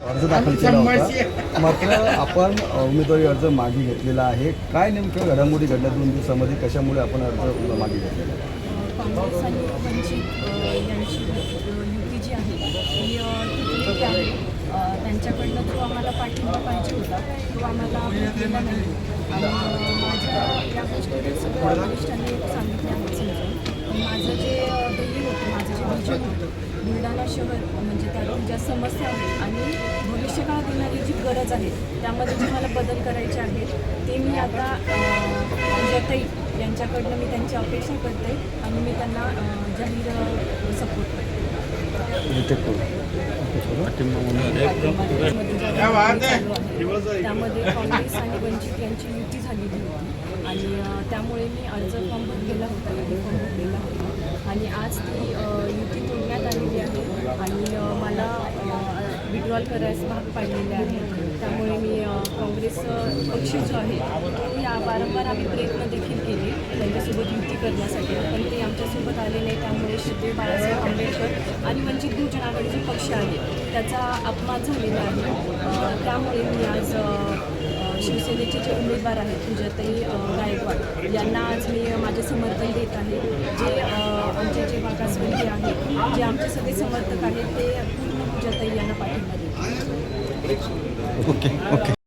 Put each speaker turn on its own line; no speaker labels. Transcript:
अर्ज दाखल केला होता. मात्र आपण उमेदवारी अर्ज मागे घेतलेला आहे. काय नेमकं घडामोडी घडल्या दोन दिवसामध्ये कशामुळे आपण अर्ज मागे घेतलेला आहे?
काँग्रेस आणि वंचित अ, यांची अ, युती जी आहे ती त्यांच्याकडनं जो आम्हाला पाठिंबा पाहिजे होता तो आम्हाला भेटलेला नाही. आणि माझ्या या गोष्टी सगळ्या वरिष्ठांनी सांगितले समजून. माझं जे ध्येय होतं माझं जे विजन होतं बुलढाणा शहर म्हणजे त्यातून ज्या समस्या आहेत भविष्यकाळात येणारी जी गरज आहे त्यामध्ये जे मला बदल करायचे आहेत ते मी आता जतई यांच्याकडनं मी त्यांची अपेक्षा करते आणि मी त्यांना जाहीर सपोर्ट करते. त्यामध्ये काँग्रेस आणि वंचित यांची युती झालेली होती आणि त्यामुळे मी अर्ज फॉर्म भरलेला होता फॉर्म भरलेला होता. आणि आज ती युती तोडण्यात आलेली आहे आणि विड्रॉल करायस भाग पाडलेले आहे त्यामुळे मी काँग्रेस पक्ष जो आहे तो या वारंवार आम्ही प्रयत्न देखील केले त्यांच्यासोबत युती करण्यासाठी. पण ते आमच्यासोबत आले नाही त्यामुळे श्री बाळासाहेब आंबेडकर आणि वंचित बहुजन आघाडी जो पक्ष आहे त्याचा अपमान झालेला आहे. त्यामुळे मी आज शिवसेनेचे जे उमेदवार आहेत पूजाताई गायकवाड यांना आज मी माझे समर्थन देत आहे. जे आमचे जे मागासवर्गीय आहेत जे आमचे सगळे समर्थक आहेत ते पूर्ण पूजाताई यांना पाठिंबा
Okay, okay.